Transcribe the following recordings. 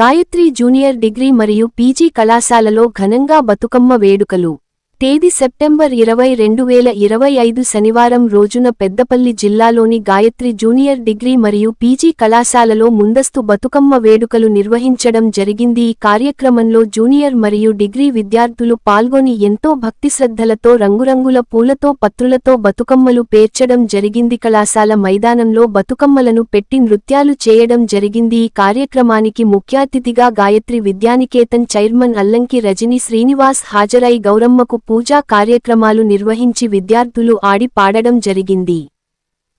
Gayatri junior degree మరియు PG కళాశాలలో ఘనంగా బతుకమ్మ వేడుకలు. తేదీ సెప్టెంబర్ ఇరవై రెండు వేల ఇరవై ఐదు శనివారం రోజున పెద్దపల్లి జిల్లాలోని గాయత్రి జూనియర్ డిగ్రీ మరియు పీజీ కళాశాలలో ముందస్తు బతుకమ్మ వేడుకలు నిర్వహించడం జరిగింది. ఈ కార్యక్రమంలో జూనియర్ మరియు డిగ్రీ విద్యార్థులు పాల్గొని ఎంతో భక్తిశ్రద్ధలతో రంగురంగుల పూలతో పత్రులతో బతుకమ్మలు పేర్చడం జరిగింది. కళాశాల మైదానంలో బతుకమ్మలను పెట్టి నృత్యాలు చేయడం జరిగింది. ఈ కార్యక్రమానికి ముఖ్య అతిథిగా గాయత్రి విద్యానికేతన్ చైర్మన్ అల్లంకి రజని శ్రీనివాస్ హాజరై గౌరమ్మకు పూజా కార్యక్రమాలు నిర్వహించి విద్యార్థులు ఆడి పాడడం జరిగింది.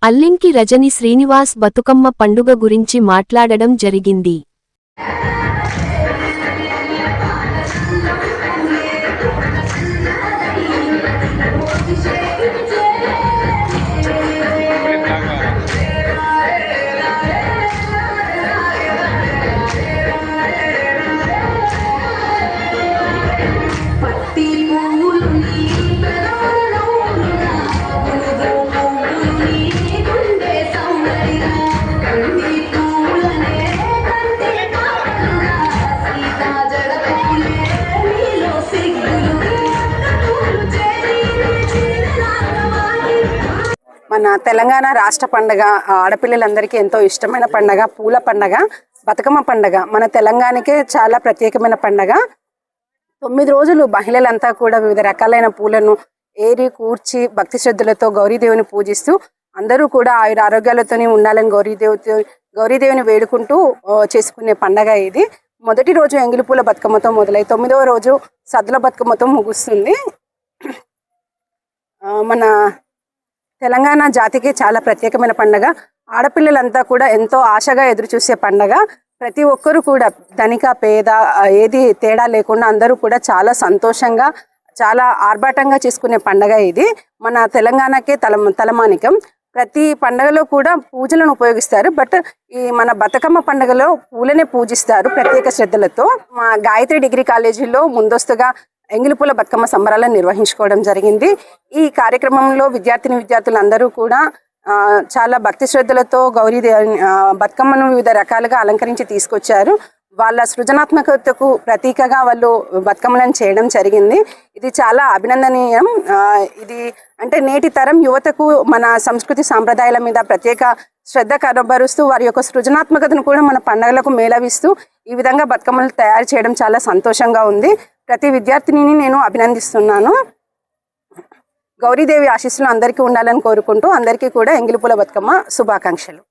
అల్లింకి రజని శ్రీనివాస్ బతుకమ్మ పండుగ గురించి మాట్లాడడం జరిగింది. మన తెలంగాణ రాష్ట్ర పండగ ఆడపిల్లలందరికీ ఎంతో ఇష్టమైన పండగ పూల పండగ బతుకమ్మ పండగ. మన తెలంగాణకే చాలా ప్రత్యేకమైన పండగ. తొమ్మిది రోజులు మహిళలంతా కూడా వివిధ రకాలైన పూలను ఏరి కూర్చి భక్తి శ్రద్ధలతో గౌరీదేవిని పూజిస్తూ అందరూ కూడా ఆయుర ఆరోగ్యాలతోనే ఉండాలని గౌరీదేవితో గౌరీదేవిని వేడుకుంటూ చేసుకునే పండగ ఇది. మొదటి రోజు ఎంగిలిపూల బతుకమ్మతో మొదలై తొమ్మిదవ రోజు సద్దుల బతుకమ్మతో ముగుస్తుంది. మన తెలంగాణ జాతికి చాలా ప్రత్యేకమైన పండగ. ఆడపిల్లలంతా కూడా ఎంతో ఆశగా ఎదురుచూసే పండగ. ప్రతి ఒక్కరు కూడా ధనిక పేద ఏది తేడా లేకుండా అందరూ కూడా చాలా సంతోషంగా చాలా ఆర్భాటంగా చేసుకునే పండగ ఇది. మన తెలంగాణకే తల తలమానికం. ప్రతి పండగలో కూడా పూజలను ఉపయోగిస్తారు. బట్ ఈ మన బతుకమ్మ పండుగలో పూలనే పూజిస్తారు ప్రత్యేక శ్రద్ధలతో. మా గాయత్రి డిగ్రీ కాలేజీలో ముందస్తుగా ఎంగిలిపూల బతుకమ్మ సంబరాలను నిర్వహించుకోవడం జరిగింది. ఈ కార్యక్రమంలో విద్యార్థిని విద్యార్థులందరూ కూడా చాలా భక్తి శ్రద్ధలతో గౌరీదేవి బతుకమ్మను వివిధ రకాలుగా అలంకరించి తీసుకొచ్చారు. వాళ్ళ సృజనాత్మకతకు ప్రతీకగా వాళ్ళు బతుకమ్మలను చేయడం జరిగింది. ఇది చాలా అభినందనీయం. ఇది అంటే నేటి తరం యువతకు మన సంస్కృతి సాంప్రదాయాల మీద ప్రత్యేక శ్రద్ధ కనబరుస్తూ వారి యొక్క సృజనాత్మకతను కూడా మన పండుగలకు మేళవిస్తూ ఈ విధంగా బతుకమ్మలు తయారు చేయడం చాలా సంతోషంగా ఉంది. ప్రతి విద్యార్థినిని నేను అభినందిస్తున్నాను. గౌరీదేవి ఆశీస్సులు అందరికీ ఉండాలని కోరుకుంటూ అందరికీ కూడా ఎంగిలిపూల బతుకమ్మ శుభాకాంక్షలు.